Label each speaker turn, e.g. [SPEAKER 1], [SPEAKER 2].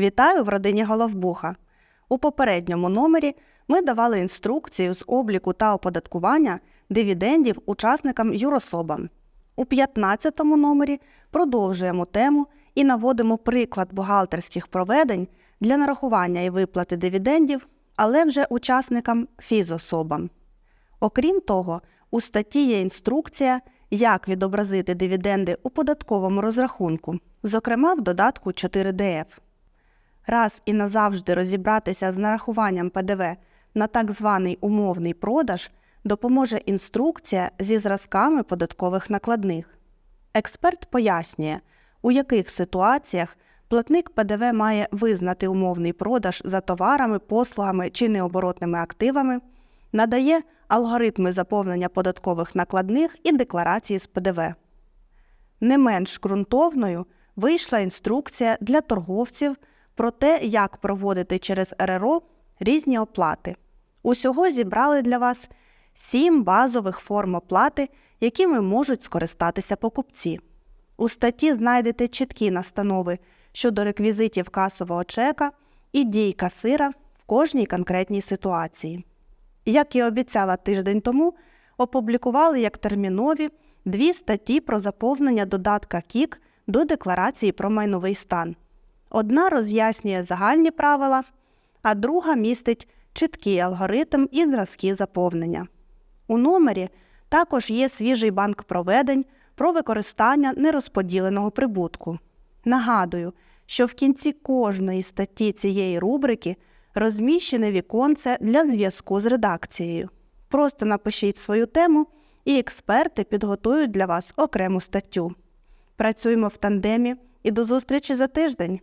[SPEAKER 1] Вітаю в родині Головбуха. У попередньому номері ми давали інструкцію з обліку та оподаткування дивідендів учасникам юрособам. У 15-му номері продовжуємо тему і наводимо приклад бухгалтерських проведень для нарахування і виплати дивідендів, але вже учасникам фізособам. Окрім того, у статті є інструкція, як відобразити дивіденди у податковому розрахунку, зокрема в додатку 4DF. Раз і назавжди розібратися з нарахуванням ПДВ на так званий умовний продаж допоможе інструкція зі зразками податкових накладних. Експерт пояснює, у яких ситуаціях платник ПДВ має визнати умовний продаж за товарами, послугами чи необоротними активами, надає алгоритми заповнення податкових накладних і декларації з ПДВ. Не менш ґрунтовною вийшла інструкція для торговців про те, як проводити через РРО різні оплати. Усього зібрали для вас сім базових форм оплати, якими можуть скористатися покупці. У статті знайдете чіткі настанови щодо реквізитів касового чека і дій касира в кожній конкретній ситуації. Як і обіцяла тиждень тому, опублікували як термінові дві статті про заповнення додатка КІК до декларації про майновий стан. Одна роз'яснює загальні правила, а друга містить чіткий алгоритм і зразки заповнення. У номері також є свіжий банк проведень про використання нерозподіленого прибутку. Нагадую, що в кінці кожної статті цієї рубрики розміщене віконце для зв'язку з редакцією. Просто напишіть свою тему, і експерти підготують для вас окрему статтю. Працюємо в тандемі і до зустрічі за тиждень!